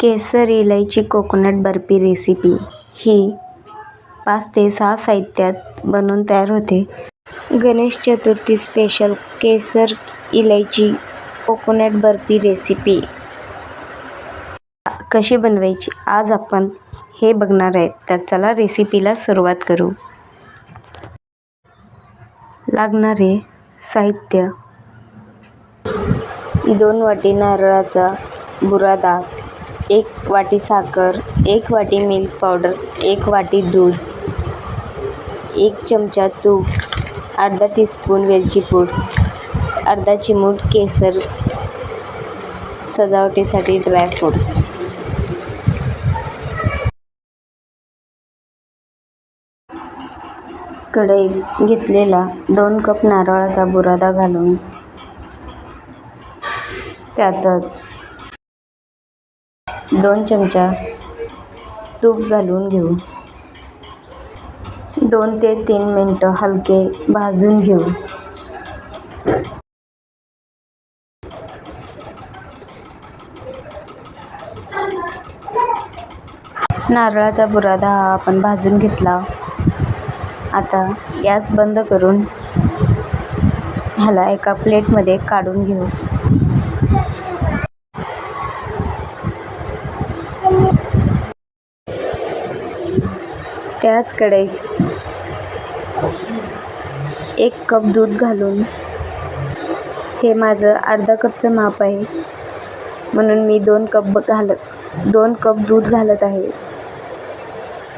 केसर इलायची coconut barfi recipe ही पाच ते सहा साहित्यात बनवून तयार होते. गणेश चतुर्थी स्पेशल केसर इलायची कोकोनट बर्फी रेसिपी कशी बनवायची आज आपण हे बघणार आहे तर चला रेसिपीला सुरुवात करू. लागणारे साहित्य दोन वाटी नारळाचा बुरादा एक वाटी साखर एक वाटी मिल्क पावडर एक वाटी दूध एक चमचा तूप अर्धा टीस्पून वेलची पूड अर्धा चिमूट केसर सजावटीसाठी ड्रायफ्रूट्स कढईत घेतलेला दोन कप नारळाचा बुरादा घालून त्यातच दोन चमचा तूप घालून घेऊ. दोन ते तीन मिनटं हलके भाजून घेऊ. नारळाचा बुरादा हा आपण भाजून घेतला. आता गॅस बंद करून ह्याला एका प्लेटमध्ये काढून घेऊ. त्याच कढईत एक कप दूध घालून हे माझं अर्धा कपचं माप आहे म्हणून मी दोन कप घालत दोन कप दूध घालत आहे.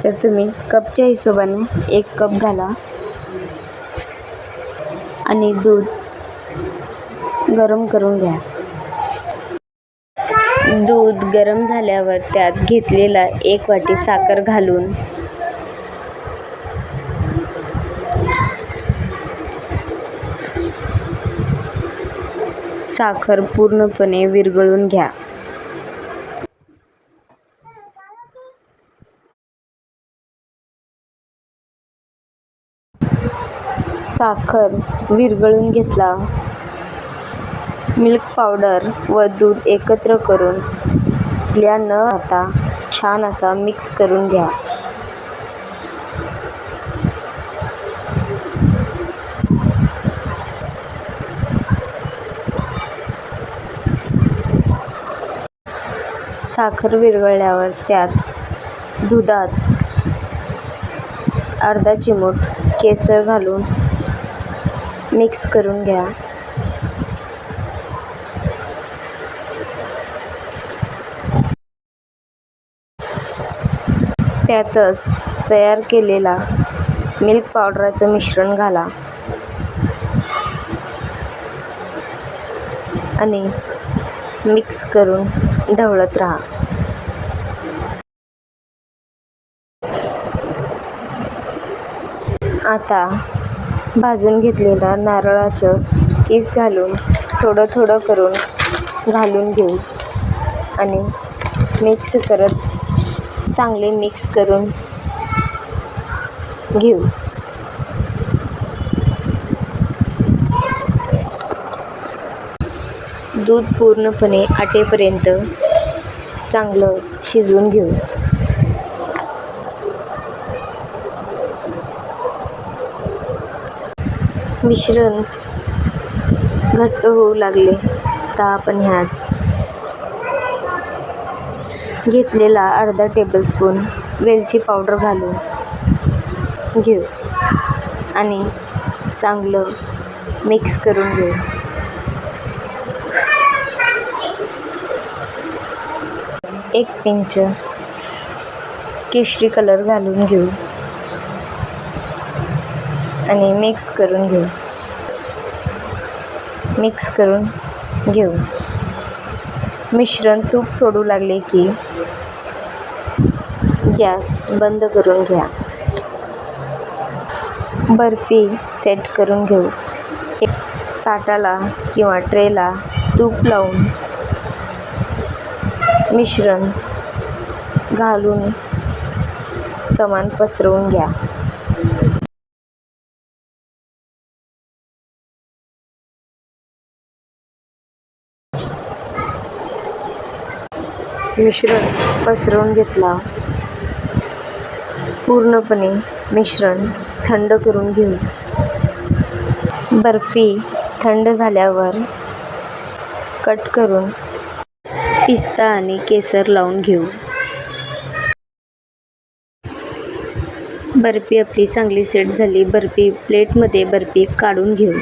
तर तुम्ही कपच्या हिशोबाने एक कप घाला आणि दूध गरम करून घ्या. दूध गरम झाल्यावर त्यात घेतलेला एक वाटी साखर घालून साखर पूर्णपणे विरघळून घ्या. साखर विरघळून घेतला. मिल्क पावडर व दूध एकत्र करून न आता छान असा मिक्स करून घ्या. साखर विरघळल्यावर त्यात दुधात अर्धा चिमूट केसर घालून मिक्स करून घ्या. त्यातच तयार केलेला मिल्क पावडरचं मिश्रण घाला आणि मिक्स करून ढवळत राहा. आता भाजून घेतलेला नारळाचं किस घालून थोडं थोडं करून घालून घेऊ आणि मिक्स करत चांगले मिक्स करून घेऊ. दूध पूर्णपणे आटेपर्यंत चांगलं शिजवून घेऊ. मिश्रण घट्ट होऊ लागले तर आपण ह्यात घेतलेला अर्धा टेबलस्पून वेलची पावडर घालून घेऊ आणि चांगलं मिक्स करून घेऊ. एक पिंच केशरी कलर घालून घेऊ आणि मिक्स करून घेऊ. मिक्स करून घेऊ. मिश्रण तूप सोडू लागले की गॅस बंद करून घ्या. बर्फी सेट करून घेऊ. एक ताटाला किंवा ट्रेला तूप लावून मिश्रण घालून समान पसरवून घ्या. मिश्रण पसरवून घेतला पूर्णपणे मिश्रण थंड करून घेऊ बर्फी थंड झाल्यावर कट करून पिस्ता आणि केसर लावून घेऊ. बर्फी आपली चांगली सेट झाली. बर्फी प्लेटमध्ये बर्फी काढून घेऊ.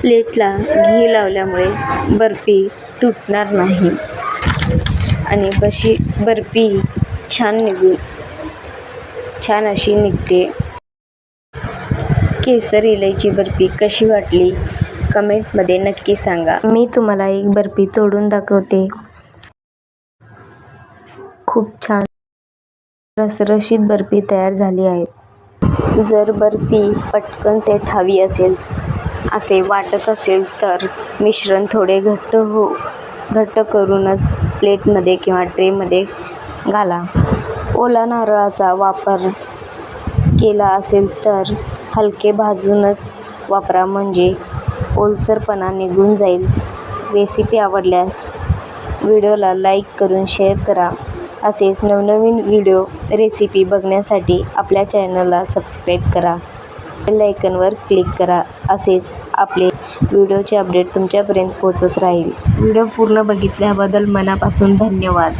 प्लेटला घी लावल्यामुळे बर्फी तुटणार नाही. आणि बशी बर्फी छान निघून छान अशी निघते. केसर इलायची बर्फी कशी वाटली? कमेंटमध्ये नक्की सांगा. मी तुम्हाला एक बर्फी तोडून दाखवते. खूप छान रसरशीत बर्फी तयार झाली आहे. जर बर्फी पटकन सेट हवी असेल असे वाटत असेल तर मिश्रण थोडे घट्ट हो. घट्ट करूनच प्लेटमध्ये किंवा ट्रेमध्ये घाला. ओला नारळाचा वापर केला असेल तर हलके भाजूनच वापरा म्हणजे ओलसरपणा निघून जाईल. रेसिपी आवडल्यास व्हिडिओला लाईक करून शेअर करा. असेच नवनवीन व्हिडिओ रेसिपी बघण्यासाठी आपल्या चॅनलला सबस्क्राईब करा. बेल आयकनवर क्लिक करा. असेच आपले व्हिडिओचे अपडेट तुमच्यापर्यंत पोहोचत राहील. व्हिडिओ पूर्ण बघितल्याबद्दल मनापासून धन्यवाद.